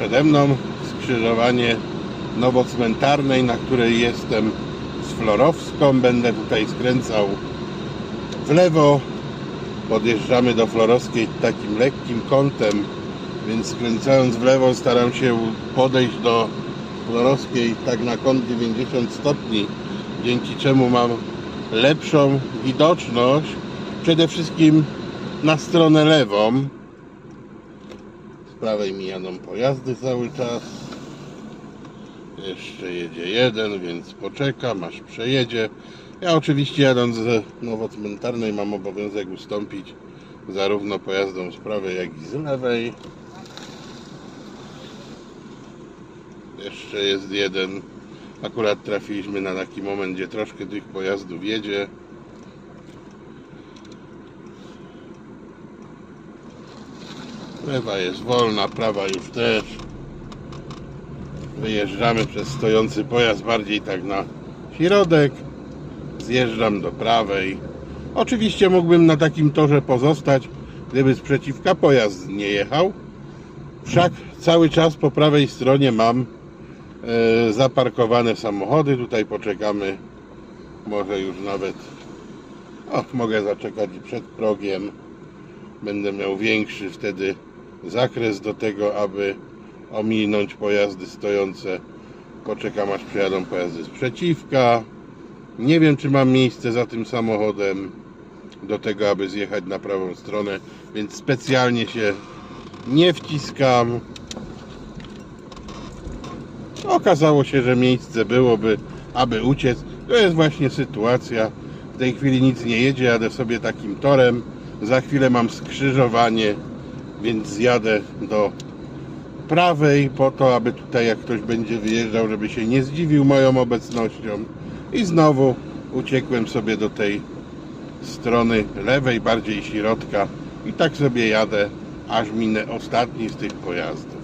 przede mną skrzyżowanie Nowocmentarnej, na której jestem z Florowską. Będę tutaj skręcał w lewo. Podjeżdżamy do Florowskiej takim lekkim kątem, więc skręcając w lewo staram się podejść do Florowskiej tak na kąt 90 stopni, dzięki czemu mam lepszą widoczność przede wszystkim na stronę lewą. Prawej mi jadą pojazdy cały czas. Jeszcze jedzie jeden, więc poczekam aż przejedzie. Ja oczywiście jadąc z nowocmentarnej mam obowiązek ustąpić zarówno pojazdom z prawej jak i z lewej. Jeszcze jest jeden. Akurat trafiliśmy na taki moment, gdzie troszkę tych pojazdów jedzie. Lewa jest wolna, prawa już też. Wyjeżdżamy przez stojący pojazd bardziej tak na środek. Zjeżdżam do prawej. Oczywiście mógłbym na takim torze pozostać, gdyby sprzeciwka pojazd nie jechał. Wszak cały czas po prawej stronie mam e, zaparkowane samochody. Tutaj poczekamy. Może już nawet. O, mogę zaczekać przed progiem. Będę miał większy wtedy zakres do tego, aby ominąć pojazdy stojące. Poczekam aż przyjadą pojazdy sprzeciwka. Nie wiem, czy mam miejsce za tym samochodem do tego, aby zjechać na prawą stronę, więc specjalnie się nie wciskam. Okazało się, że miejsce byłoby, aby uciec. To jest właśnie sytuacja. W tej chwili nic nie jedzie, jadę sobie takim torem. Za chwilę mam skrzyżowanie, więc zjadę do prawej po to, aby tutaj jak ktoś będzie wyjeżdżał, żeby się nie zdziwił moją obecnością. I znowu uciekłem sobie do tej strony lewej, bardziej środka i tak sobie jadę, aż minę ostatni z tych pojazdów.